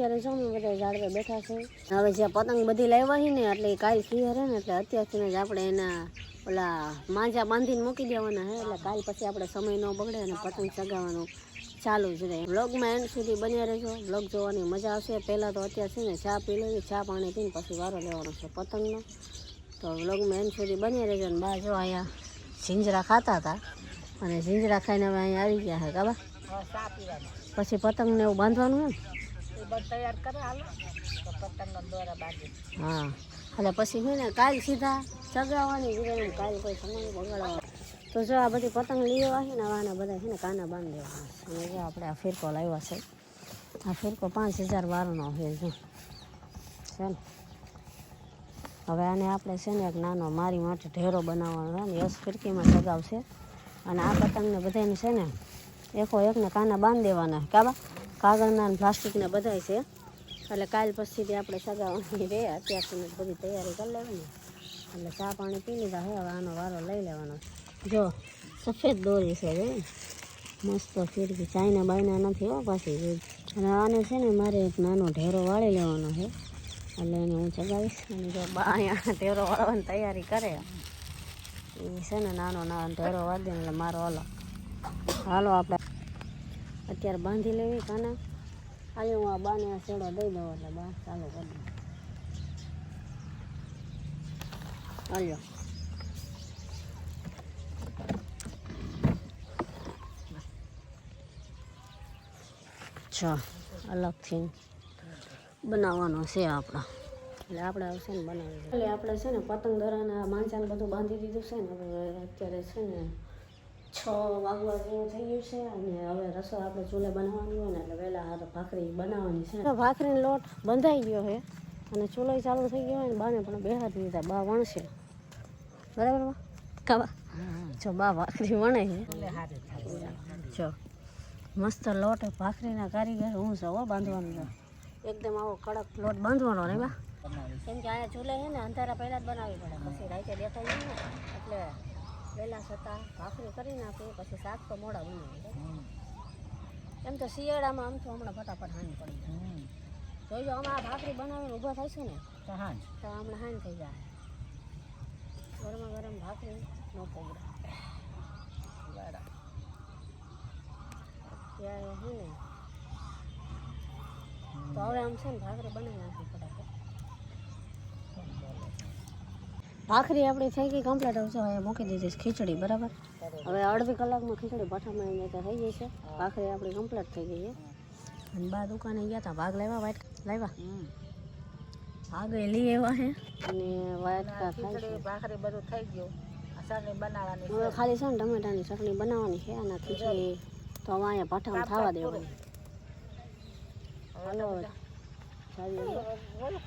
અત્યારે જો ને બધા ઝાડવે બેઠા છે. હવે જે પતંગ બધી લાવ્યા છે ને એટલે કાલ ક્લિયર હે ને એટલે અત્યારથી જ આપણે એના ઓલા માંજા બાંધીને મૂકી દેવાના હે એટલે કાલ પછી આપણે સમય ન બગડે અને પતંગ ચગાવવાનું ચાલુ જ રહે. બ્લોગમાં એન્ડ સુધી બન્યા રહેજો. બ્લોગ જોવાની મજા આવશે. પહેલાં તો અત્યારે છે ને ચા પી લેવી ચા પાણી પીને પછી વારો લેવાનો છે પતંગનો. તો બ્લોગમાં એન્ડ સુધી બન્યા રહેજો ને બા જો અહીંયા ઝીંજરા ખાતા હતા. અને ઝીંજરા ખાઈને હવે અહીંયા આવી ગયા છે કાબા પછી પતંગને એવું બાંધવાનું હોય ને તૈયાર કરે તો પતંગ હા. એટલે પછી છે ને, કાલ સીધા ચગાવવાની જીરાની કાલ કોઈ સમય બગાડવા તો જો આ બધી પતંગ લઈ આવ્યા ને આવાના બધા છે ને કાના બાંધી. અને જો આપણે આ ફિરકો લાવ્યા છે. આ ફિરકો પાંચ હજાર વારનો છે, જો. ને હવે આને આપણે છે ને એક નાનો મારી માટે ઢેરો બનાવવાનો છે યશ ફિરકીમાં ચગાવશે અને આ પતંગને બધાને છે ને, એકો એકને કાના બાંધી દેવાના કાબા કાગળના ને પ્લાસ્ટિકને બધાય છે. એટલે કાલ પછીથી આપણે સગાવાની રહે અત્યાર સુધી બધી તૈયારી કરી લેવાની. એટલે ચા પાણી પી લીધા હવે આનો વારો લઈ લેવાનો. જો, સફેદ દોરી છે જો મસ્ત ફીરકી ચાઇના બાયના નથી હો પાછી. અને આને છે ને મારે એક નાનો ઢેરો વાળી લેવાનો છે. એટલે એને હું ચગાવીશ. અને જો બા અહીંયા ઢેરો વાળવાની તૈયારી કરે. એ છે ને નાનો નાનો ઢેરો વાળી એટલે મારો અલગ હાલો આપણે. અત્યારે બાંધી લેવી કાના. આજે હું આ બાને આ છેડો દઈ દઉં એટલે બા ચાલુ કરી દઉં. હાલ્યો. અચ્છા અલગથી બનાવવાનો છે આપણો એટલે આપણે આવશે ને બનાવી એટલે આપણે છે ને પતંગ દોરાના માંચાને બધું બાંધી દીધું છે ને અત્યારે છે ને છ વાગવા જેવું થઈ ગયું છે અને હવે રસોઈ આપણે ચૂલે બનાવવાની હોય ને એટલે વહેલા હારે ભાખરી બનાવવાની છે. ભાખરીનો લોટ બંધાઈ ગયો છે અને ચૂલો ચાલુ થઈ ગયો હોય ને બાને પણ બેહાડી દીધા, બા વણશે. બરાબર બા? કાબા જો બા ભાખરી વણે છે. જો, મસ્ત લોટ ભાખરીના કારીગર હું છું હો બાંધવાનું એકદમ આવો કડક લોટ બાંધવાનો ને બા. કેમ કે અહીંયા ચૂલે છે ને અંધારા પહેલાં જ બનાવવી પડે. પછી રાતે દેખાય એટલે વહેલા છતાં ભાખરી કરી નાખું પછી શાક તો મોડા બનાવી એમ તો શિયાળામાં આમ તો હમણાં ફટાફટ હાન પડી જાય. જોઈજો અમે આ ભાખરી બનાવીને ઊભા થઈશું ને તો હા તો હમણાં હાન થઈ જાય. ગરમા ગરમ ભાખરી નો પગડે બરાબર ત્યાં હે ને તો હવે આમ છે ને ભાખરી બનાવી નાખી ફટાફટ ભાખરી આપણી થઈ ગઈ કમ્પ્લીટ હવે જો અહીંયા મૂકી દીધી છે ખીચડી બરાબર? હવે અડધી કલાકમાં ખીચડી ભઠ્ઠામાં એને તો થઈ ગઈ છે. ભાખરી આપણી કમ્પ્લીટ થઈ ગઈ છે. અને બા દુકાને ગયા હતા ભાગ લાવ્યા વાઇટ લાવ્યા ભાગ એ લઈ આવ્યા છે અને વાટકા ખાય છે ખીચડી ભાખરી બધું થઈ ગયું. આ સરની બનાવવાની હવે ખાલી છે ને ટમેટાની ચટણી બનાવવાની છે અને ખીચડી તો હવે અહીંયા ભઠ્ઠામાં થવા દેવાની. હાલો જાવી. છે